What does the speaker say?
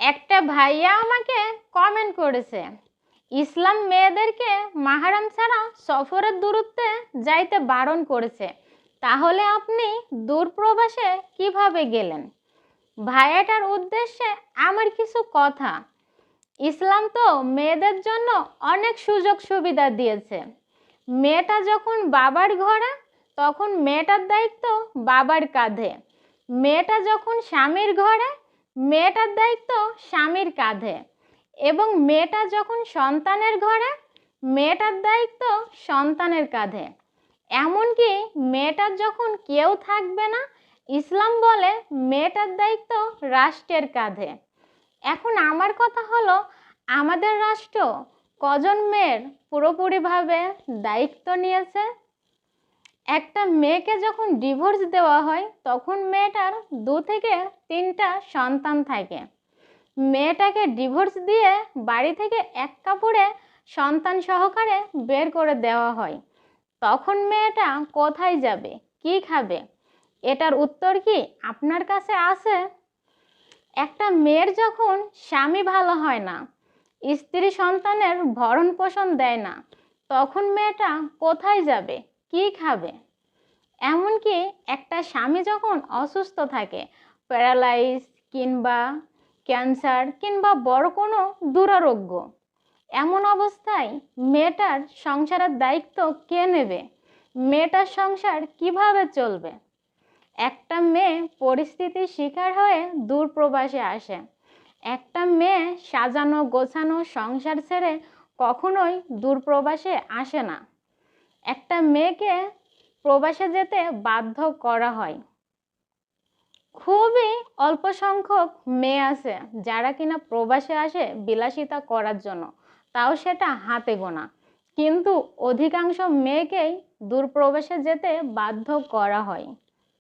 একটা ভাইয়া আমাকে কমেন্ট করেছে, ইসলাম মেয়েদেরকে মাহারাম ছাড়া সফরের দূরত্বে যাইতে বারণ করেছে, তাহলে আপনি দূর প্রবাসে কীভাবে গেলেন? ভাইয়াটার উদ্দেশ্যে আমার কিছু কথা, ইসলাম তো মেয়েদের জন্য অনেক সুযোগ সুবিধা দিয়েছে, মেয়েটা যখন বাবার ঘরে, তখন মেয়েটার দায়িত্ব বাবার কাঁধে, মেয়েটা যখন স্বামীর ঘরে মেয়েটার দায়িত্ব স্বামীর কাঁধে এবং মেয়েটা যখন সন্তানের ঘরে, মেয়েটার দায়িত্ব সন্তানের কাঁধে। এমনকি মেয়েটার যখন কেউ থাকবে না, ইসলাম বলে মেয়েটার দায়িত্ব রাষ্ট্রের কাঁধে। এখন আমার কথা হলো, আমাদের রাষ্ট্র কজন মেয়ের পুরোপুরিভাবে দায়িত্ব নিয়েছে? একটা মেয়েকে যখন ডিভোর্স দেওয়া হয়, তখন মেয়েটার দু থেকে তিনটা সন্তান থাকে। মেয়েটাকে ডিভোর্স দিয়ে বাড়ি থেকে এক কাপড়ে সন্তান সহকারে বের করে দেওয়া হয়। তখন মেয়েটা কোথায় যাবে? কি খাবে? এটার উত্তর কি আপনার কাছে আছে? একটা মেয়ের যখন স্বামী ভালো হয় না, স্ত্রী সন্তানের ভরণ পোষণ দেয় না, তখন মেয়েটা কোথায় যাবে? কি খাবে? এমনকি একটা স্বামী যখন অসুস্থ থাকে প্যারালাইজ কিংবা ক্যান্সার কিংবা বড় কোনো দুরারোগ্য, এমন অবস্থায় মেয়েটার সংসারের দায়িত্ব কে নেবে? মেয়েটার সংসার কীভাবে চলবে? একটা মেয়ে পরিস্থিতির শিকার হয়ে দূর প্রবাসে আসে। একটা মেয়ে সাজানো গোছানো সংসার ছেড়ে কখনোই দূর প্রবাসে আসে না। একটা মেয়েকে প্রবাসে যেতে বাধ্য করা হয়। খুবই অল্প সংখ্যক মেয়ে আছে যারা কিনা প্রবাসে আসে বিলাসিতা করার জন্য, তাও সেটা হাতে গোনা। কিন্তু অধিকাংশ মেয়েকেই দূর প্রবাসে যেতে বাধ্য করা হয়।